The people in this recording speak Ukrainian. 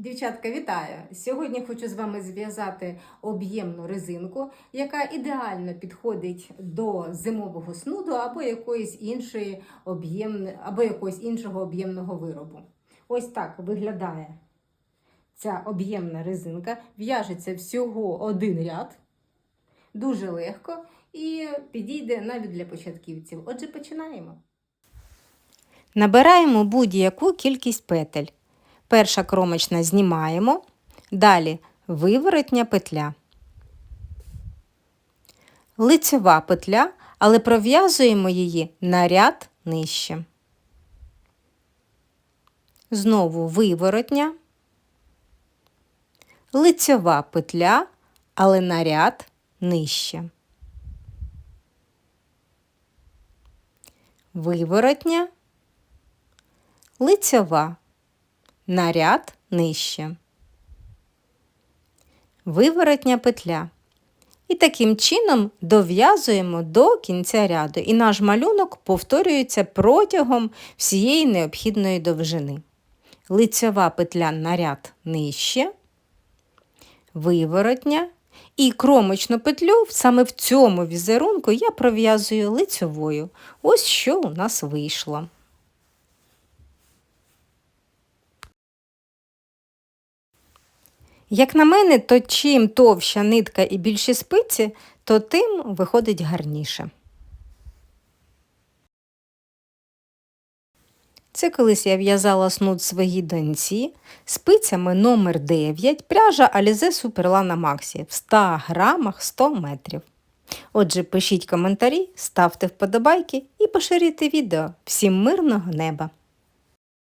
Дівчатка, вітаю! Сьогодні хочу з вами зв'язати об'ємну резинку, яка ідеально підходить до зимового снуду або якоїсь іншої об'ємне, або якогось іншого об'ємного виробу. Ось так виглядає ця об'ємна резинка. В'яжеться всього один ряд, дуже легко і підійде навіть для початківців. Отже, починаємо. Набираємо будь-яку кількість петель. Перша кромочна знімаємо, далі виворотня петля. Лицева петля, але пров'язуємо її на ряд нижче. Знову виворотня, лицева петля, але на ряд нижче. Виворотня, лицьова, на ряд нижче. Виворотня петля. І таким чином дов'язуємо до кінця ряду. І наш малюнок повторюється протягом всієї необхідної довжини. Лицьова петля на ряд нижче, виворотня. І кромочну петлю саме в цьому візерунку я пров'язую лицьовою. Ось що у нас вийшло. Як на мене, то чим товща нитка і більші спиці, то тим виходить гарніше. Це колись я в'язала снуд своїй доньці спицями номер 9 пряжа Alize Superlana Maxi в 100 грамах 100 метрів. Отже, пишіть коментарі, ставте вподобайки і поширюйте відео. Всім мирного неба!